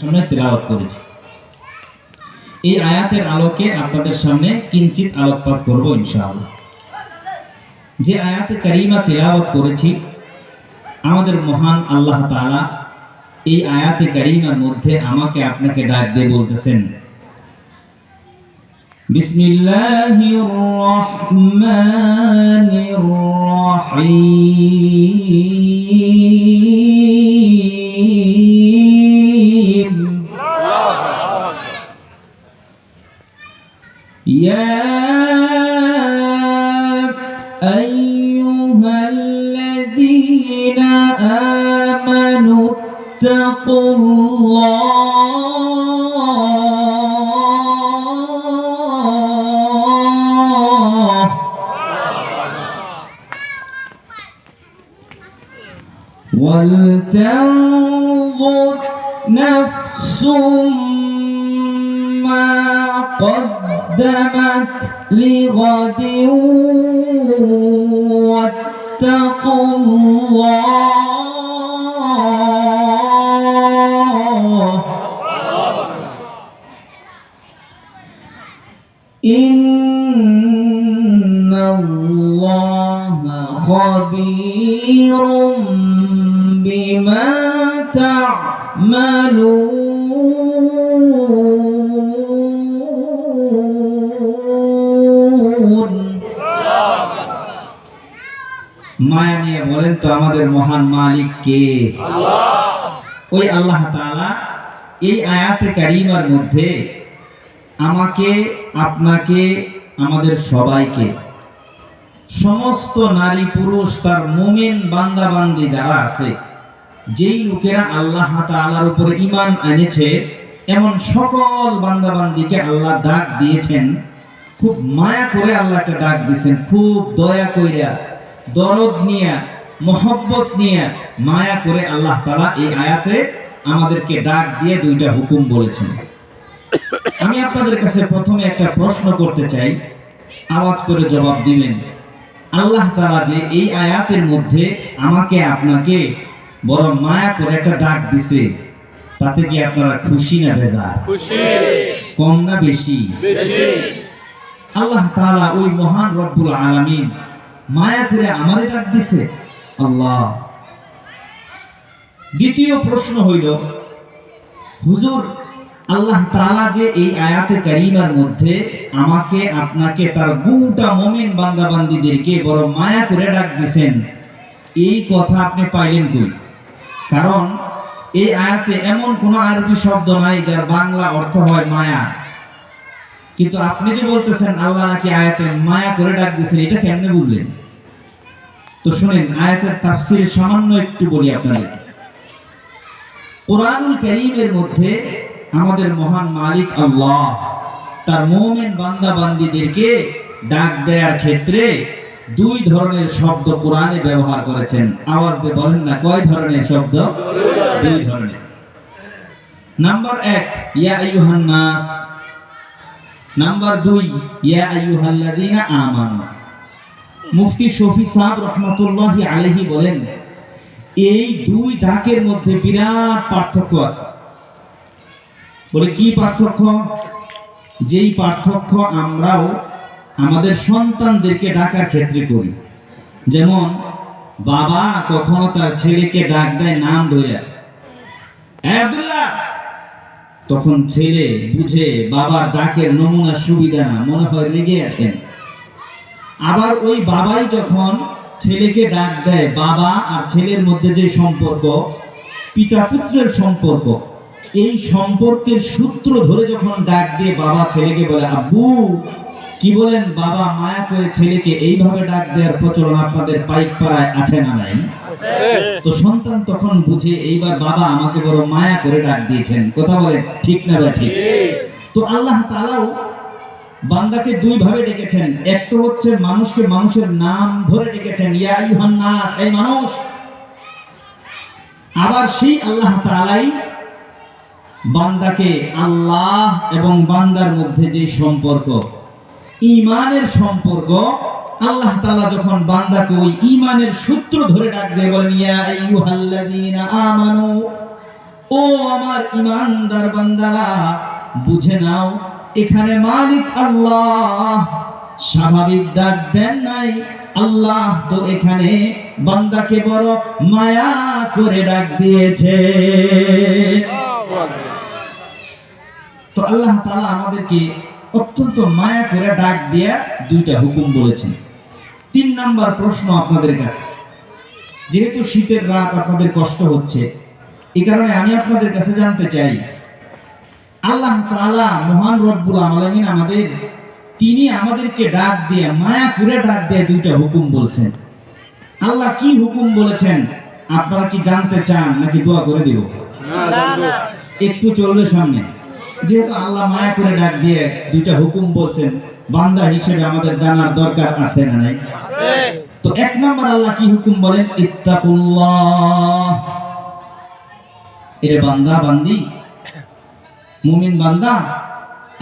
সামনে তেলাওয়াত করেছি। এই আয়াতের আলোকে আপনাদের সামনে কিঞ্চিত আলোকপাত করব ইনশাআল্লাহ। যে আয়াতে তেলাওয়াত করেছি, আমাদের মহান আল্লাহ তাআলা এই আয়াতে কারিমার মধ্যে আমাকে আপনাকে ডাক দিয়ে বলতেছেন, বিসমিল্লাহির রহমানির রহিম। اتقوا الله. ولتنظر نفس ما قدمت لغد واتقوا الله. إن الله خبير بما تعملون মায়া নিয়ে বলেন তো আমাদের মহান মালিক কে ওই আল্লাহ তাআলা এই আয়াতে কারিমার মধ্যে আমাকে, আপনাকে, আমাদের সবাইকে। সমস্ত নারী পুরুষ তার মোমেন বান্দা বান্দি যারা আছে, যেই লোকেরা আল্লাহ তাআলার উপরে ইমান এনেছে, এমন সকল বান্দা বান্দিকে আল্লাহ ডাক দিয়েছেন। খুব মায়া করে আল্লাহকে ডাক দিয়েছেন, খুব দয়া কইরা, দরদ নিয়ে, মহব্বত নিয়ে, মায়া করে আল্লাহ তাআলা এই আয়াতে আমাদেরকে ডাক দিয়ে দুইটা হুকুম বলেছেন। আমি আপনাদের কাছে প্রথমে একটা প্রশ্ন করতে চাই। আওয়াজ করে জবাব দিবেন। আল্লাহ তাআলা যে এই আয়াতের মধ্যে আমাকে আপনাকে বড় মায়া করে একটা ডাক দিছে তাতে কি আপনারা খুশি না বেজার? খুশি। কম না বেশি। আল্লাহ তাআলা ওই মহান রব্বুল আলামিন মায়া করে আমারে ডাক দিছে। আল্লাহ। দ্বিতীয় প্রশ্ন হইল হুজুর আল্লাহ তাআলা যে এই আয়াতে কারিমার মধ্যে আমাকে, আপনাকে, তার গোটা মুমিন বান্দা বান্দীদেরকে বড় মায়া করে ডাক দিছেন এই কথা আপনি পাইলেন কই? কারণ এই আয়াতে এমন কোনো আরবি শব্দ নাই যার বাংলা অর্থ হয় মায়া। কিন্তু আপনি যে বলতেছেন, আল্লাহ নাকি আয়াতে মায়া করে ডাক দিয়েছেন, এটা কেমনে বুঝলেন? তো শুনেন, আয়াতের তাফসির সামান্য একটু বলি আপনাদের। কোরআনুল কারীমের মধ্যে আমাদের মহান মালিক আল্লাহ। তার মুমিন বান্দা বান্দীদেরকে ডাক দেওয়ার ক্ষেত্রে দুই ধরনের শব্দ কোরআনে ব্যবহার করেছেন। আওয়াজ দিয়ে বলেন না, কয় ধরনের শব্দ? দুই ধরনের। নাম্বার এক, ইয়া আইয়ুহান নাস। নাম্বার দুই, ইয়া আইয়ুহাল্লাযীনা আমানু। মুফতি শফি সাহেব রহমাতুল্লাহি আলাইহি বলেন, এই দুই ডাকের মধ্যে বিরাট পার্থক্য আছে। বলে, কি পার্থক্য? যেই পার্থক্য আমরাও আমাদের সন্তানদেরকে ডাকার ক্ষেত্রে করি। যেমন, বাবা কখনো তার ছেলেকে ডাক দেয় নাম ধরে তখন ছেলে বুঝে বাবার ডাকের নমুনা সুবিধা না, মনে হয় রেগে আছেন। আবার ওই বাবাই যখন ছেলেকে ডাক দেয়, বাবা আর ছেলের মধ্যে যে সম্পর্ক পিতা পুত্রের সম্পর্ক এই সম্পর্কের সূত্র ধরে যখন ডাক দিয়ে বাবা ছেলেকে বলে আব্বু কি বলেন? বাবা মায়া করে ছেলেকে এইভাবে ডাক দেওয়ার প্রচলন আপনাদের পাইক পাড়ায় আছে না নাই? তো সন্তান তখন বুঝে এইবার বাবা আমাকে বড় মায়া করে ডাক দিয়েছেন। কথা বলেন ঠিক না বা ঠিক? তো আল্লাহ তাআলাও বান্দাকে দুই ভাবে ডেকেছেন। এক তো হচ্ছে মানুষকে মানুষের নাম ধরে ডেকেছেন ইয়া আইয়ুহান নাস এই মানুষ। আবার সেই আল্লাহ তাআলাই বান্দাকে আল্লাহ এবং বান্দার মধ্যে যে সম্পর্ক ইমানের সম্পর্ক, আল্লাহ তালা যখন বান্দাকে ওই ইমানের সূত্র ধরে ডাক বলেন আমানু, ও আমার ইমানদার বান্দারা, বুঝে নাও, এখানে মালিক আল্লাহ। স্বাভাবিক ডাক দেন নাই, আল্লাহ তো এখানে বান্দাকে বড় মায়া করে ডাক দিয়েছে। তো আল্লাহ তাআলা আমাদেরকে অত্যন্ত মায়া করে ডাক দিয়া দুইটা হুকুম বলেছেন। তিন নাম্বার প্রশ্ন আপনাদের কাছে। যেহেতু শীতের রাত আপনাদের কষ্ট হচ্ছে এই কারণে আমি আপনাদের কাছে জানতে চাই আল্লাহ তাআলা মহান রব্বুল আলামিন আমাদের তিনি আমাদেরকে ডাক দিয়ে মায়া করে ডাক দিয়ে দুইটা হুকুম বলছেন। আল্লাহ কি হুকুম বলেছেন? আপনারা কি জানতে চান নাকি দোয়া করে দিব? একটু চলবে সামনে। যেহেতু আল্লাহ মায়া করে ডাক দিয়ে দুইটা হুকুম বলছেন, বান্দা হিসেবে আমাদের জানার দরকার আছে না নাই? তো এক নম্বর আল্লাহ কি হুকুম বলেন? এরে বান্দা, বান্দি, মুমিন বান্দা,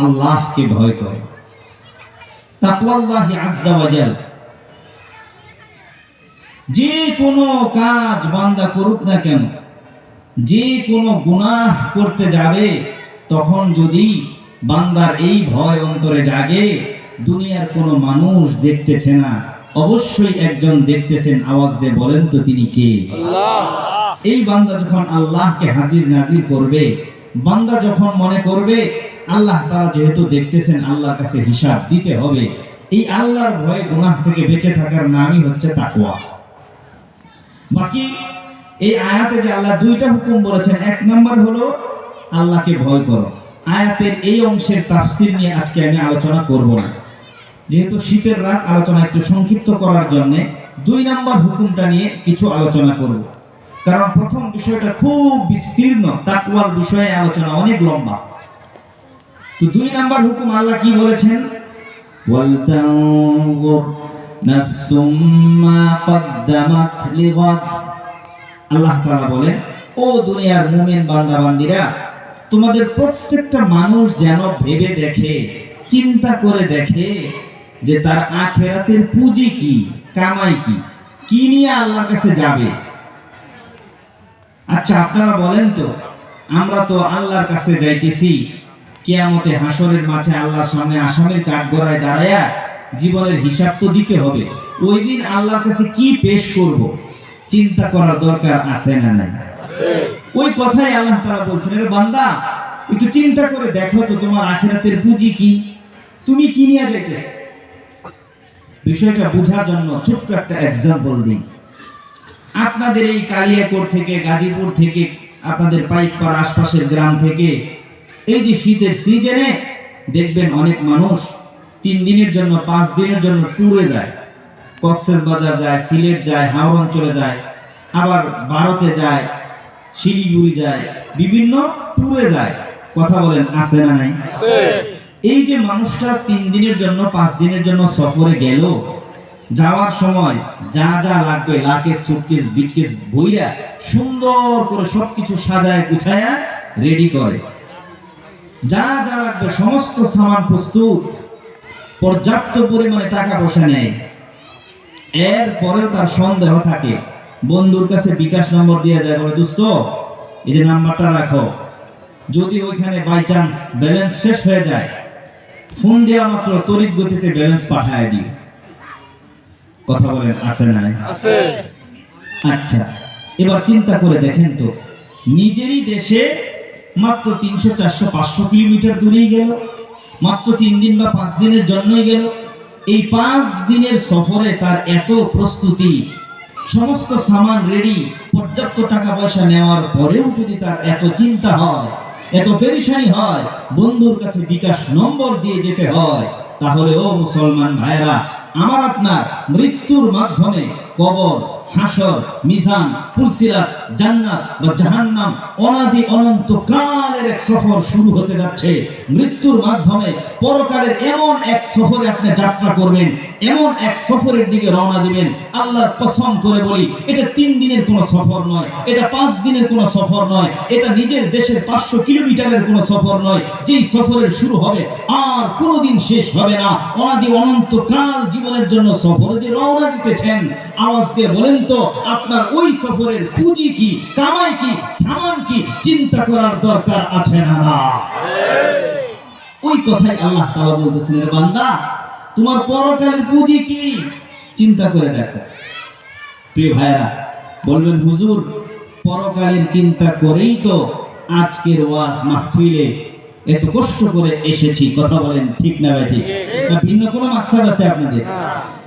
আল্লাহকে ভয় করে। তাকওয়াল্লাহি আজ্জা ওয়াজাল যে কোনো কাজ বান্দা করুক না কেন যে কোনো গুনাহ করতে যাবে তখন যদি বান্দার এই ভয় অন্তরে জাগে দুনিয়ার কোনো মানুষ দেখতেছে না। অবশ্যই একজন দেখতেছেন আওয়াজ দিয়ে বলেন তো তিনি কে? এই বান্দা যখন আল্লাহকে হাজির নাজির করবে বান্দা যখন মনে করবে আল্লাহ তারা যেহেতু দেখতেছেন আল্লাহর কাছে হিসাব দিতে হবে এই আল্লাহর ভয়ে গুনাহ থেকে বেঁচে থাকার নামই হচ্ছে তাকওয়া। বাকি এই আয়াতে যে আল্লাহ দুইটা হুকুম বলেছেন, এক নম্বর হলো আল্লাহকে ভয় করো। আয়াতের এই অংশের তাফসির নিয়ে আজকে আমি আলোচনা করব না। যেহেতু শীতের রাত, আলোচনা একটু সংক্ষিপ্ত করার জন্য দুই নম্বর হুকুমটা নিয়ে কিছু আলোচনা করব। কারণ প্রথম বিষয়টা খুব বিস্তীর্ণ, তাকওয়ার বিষয়ে আলোচনা অনেক লম্বা। তো দুই নম্বর হুকুম আল্লাহ কি বলেছেন? ওয়ালতানজুর নাফসুম মা কদ্দামাত লিগাদ। আল্লাহ তাআলা বলেন, ও দুনিয়ার মুমিন বান্দা বান্দিরা তোমাদের প্রত্যেকটা মানুষ যেন ভেবে দেখে, চিন্তা করে দেখে যে তার আখেরাতের পুঁজি কি, কামাই কি কি নিয়ে আল্লাহর কাছে যাবে? আচ্ছা আপনারা বলেন তো, আমরা তো আল্লাহর কাছে যাইতেছি, কেয়ামতে হাসরের মাঠে আল্লাহর সামনে আসামের কাঠগড়ায় দাঁড়ায়া জীবনের হিসাব তো দিতে হবে। ওই দিন আল্লাহর কাছে কি পেশ করব? চিন্তা করার দরকার আছে না নাই? ওই কথাই আল্লাহ তারা বলছেন "এরে বান্দা একটু চিন্তা করে দেখো তো তোমার আখিরাতের পুঁজি কি? তুমি কি নিয়ে যাইতেছ? বিষয়টা বোঝার জন্য ছোট্ট একটা এক্সাম্পল দিই। আপনাদের এই কালিয়াকোট থেকে গাজীপুর থেকে আপনাদের পাইকপাড় আশপাশের গ্রাম থেকে এই যে শীতের সিজনে দেখবেন অনেক মানুষ তিন দিনের জন্য পাঁচ দিনের জন্য ট্যুরে যায়। কক্সেস বাজার যায় সিলেট যায় হাওড় অঞ্চলে যায় আবার ভারতে যায় শিলিগুড়ি যায় বিভিন্ন ট্যুরে যায়। কথা বলেন আছে না নাই? এই যে মানুষটা তিন দিনের জন্য পাঁচ দিনের জন্য সফরে গেল যাওয়ার সময় যা যা লাগবে লাকেজ সুটকেস বিটকেস বইরা সুন্দর করে সবকিছু সাজায় গুছায়া রেডি করে। যা যা লাগবে সমস্ত সামান প্রস্তুত পর্যাপ্ত পরিমাণে টাকা পয়সা নেয়। এর পরেও তার সন্দেহ থাকে। বন্ধুর কাছে বিকাশ নম্বর দিয়ে যায় বলে দোস্ত এই যে নাম্বারটা রাখো। যদি ওইখানে বাই চান্স ব্যালেন্স শেষ হয়ে যায় ফোন দেওয়া মাত্র তড়িৎ গতিতে ব্যালেন্স পাঠায় দিও। কথা বলেন আছে না? আছে। আচ্ছা এবার চিন্তা করে দেখেন তো নিজেরই দেশে মাত্র তিনশো চারশো পাঁচশো কিলোমিটার দূরেই গেল মাত্র তিন দিন বা পাঁচ দিনের জন্যই গেল। এই পাঁচ দিনের সফরে তার এত প্রস্তুতি, সমস্ত সামান রেডি পর্যাপ্ত টাকা পয়সা নেওয়ার পরেও যদি তার এত চিন্তা হয়, এত পেরিসানি হয়, বন্ধুর কাছে বিকাশ নম্বর দিয়ে যেতে হয়, তাহলে ও মুসলমান ভাইরা আমার আপনার মৃত্যুর মাধ্যমে কবর হাসর, মিজান পুলসিরাত জান্নাত বা জাহান্নাম অনাদি অনন্ত কালের এক সফর শুরু হতে যাচ্ছে। মৃত্যুর মাধ্যমে পরকালের এমন এক সফরে আপনি যাত্রা করবেন, এমন এক সফরের দিকে রওনা দিবেন। আল্লাহর কসম করে বলি, এটা তিন দিনের কোনো সফর নয়, এটা পাঁচ দিনের কোনো সফর নয়, এটা নিজের দেশের পাঁচশো কিলোমিটারের কোনো সফর নয়। যেই সফরের শুরু হবে, আর কোনোদিন শেষ হবে না। অনাদি অনন্ত কাল জীবনের জন্য সফরে যে রওনা দিতেছেন, আওয়াজ দিয়ে বলেন তো আপনার ওই সফরের পুঁজি কি কামাই কি সামান কি চিন্তা করার দরকার আছে না না। ওই কথাই আল্লাহ তাআলা বলতেছেন বান্দা তোমার পরকালের পুঁজি কি? চিন্তা করে দেখো। প্রিয় ভাইরা বলবেন হুজুর পরকালের চিন্তা করেই তো আজকের ওয়াজ মাহফিলে এত কষ্ট করে এসেছি। কথা বলেন ঠিক না ভাই ঠিক? না ভিন্ন কোনো মাকসাদ আছে আপনাদের?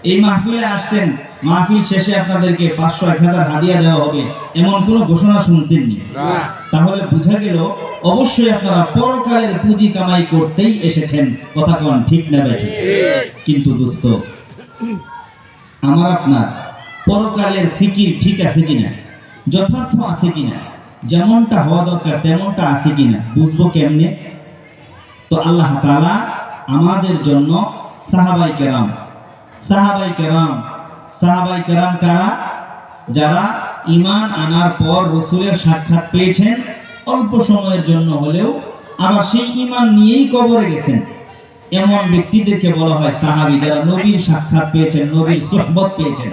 এই মাহফিলে আসছেন মাহফিল শেষে আপনাদেরকে পাঁচশো এক হাজার হাদিয়া দেওয়া হবে এমন কোনো ঘোষণা শুনছেননি? তাহলে বোঝা গেল অবশ্যই আপনারা পরকালের পুঁজি কামাই করতেই এসেছেন কথা কন ঠিক না কিন্তু দোস্ত আমার আপনার পরকালের ফিকির ঠিক আছে কিনা? যথার্থ আছে কিনা? যেমনটা হওয়া দরকার তেমনটা আছে কিনা? বুঝব কেমনে? তো আল্লাহ তাআলা আমাদের জন্য সাহাবাই কেরাম সাহাবাই কেরাম সাহাবাই কেরাম কারা? যারা ইমান আনার পর রসুলের সাক্ষাৎ পেয়েছেন, অল্প সময়ের জন্য হলেও আবার সেই ইমান নিয়েই কবরে গেছেন। এমন ব্যক্তিদেরকে বলা হয় সাহাবি যারা নবীর সাক্ষাৎ পেয়েছেন, নবীর সোহবত পেয়েছেন।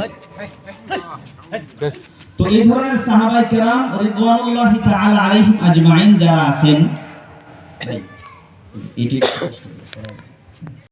তো এই ধরনের সাহাবাই কেরাম রিদওয়ানুল্লাহি তাআলা আজমাইন যারা আছেন এটি